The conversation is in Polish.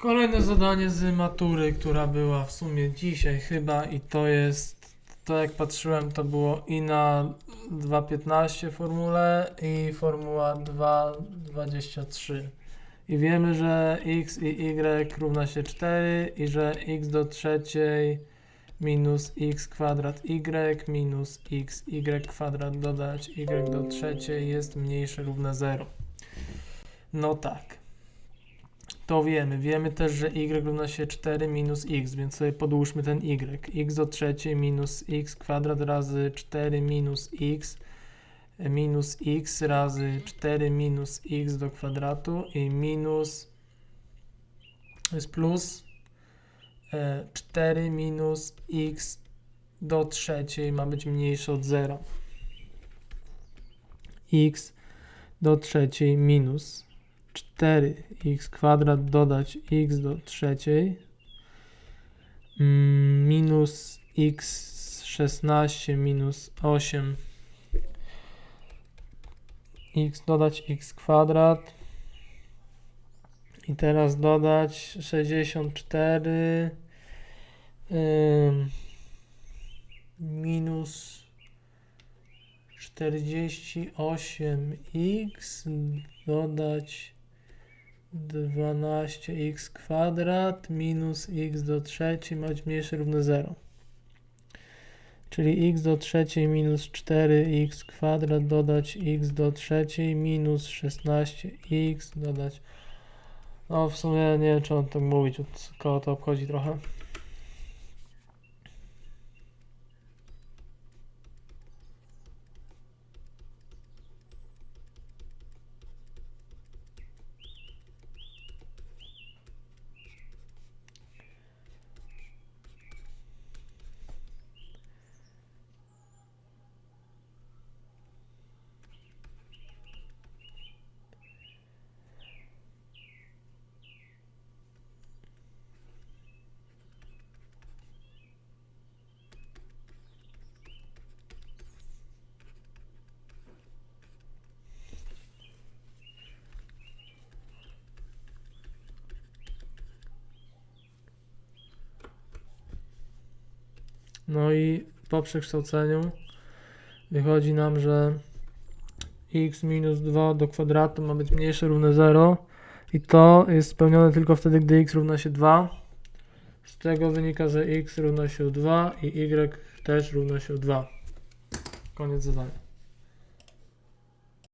Kolejne zadanie z matury, która była w sumie dzisiaj chyba i to jest, to jak patrzyłem, to było i na 2.15 formule i formuła 2.23. I wiemy, że x i y równa się 4 i że x do trzeciej minus x kwadrat y minus x y kwadrat dodać y do trzeciej jest mniejsze równe 0. No tak. To wiemy. Wiemy też, że y równa się 4 minus x, więc sobie podłóżmy ten y. x do trzeciej minus x kwadrat razy 4 minus x e, minus x razy 4 minus x do kwadratu i minus jest plus e, 4 minus x do trzeciej ma być mniejsze od 0. x do trzeciej minus 4x kwadrat dodać x do trzeciej mm, minus x 16 minus 8 x dodać x kwadrat i teraz dodać 64 ym, minus 48x dodać 12x kwadrat minus x do trzeciej ma być mniejsze równe 0. Czyli x do trzeciej minus 4x kwadrat dodać x do trzeciej minus 16x dodać. No w sumie nie wiem czy on tak mówić, od to obchodzi trochę. No i po przekształceniu wychodzi nam, że x minus 2 do kwadratu ma być mniejsze równe 0 i to jest spełnione tylko wtedy, gdy x równa się 2. Z tego wynika, że x równa się 2 i y też równa się 2. Koniec zadania.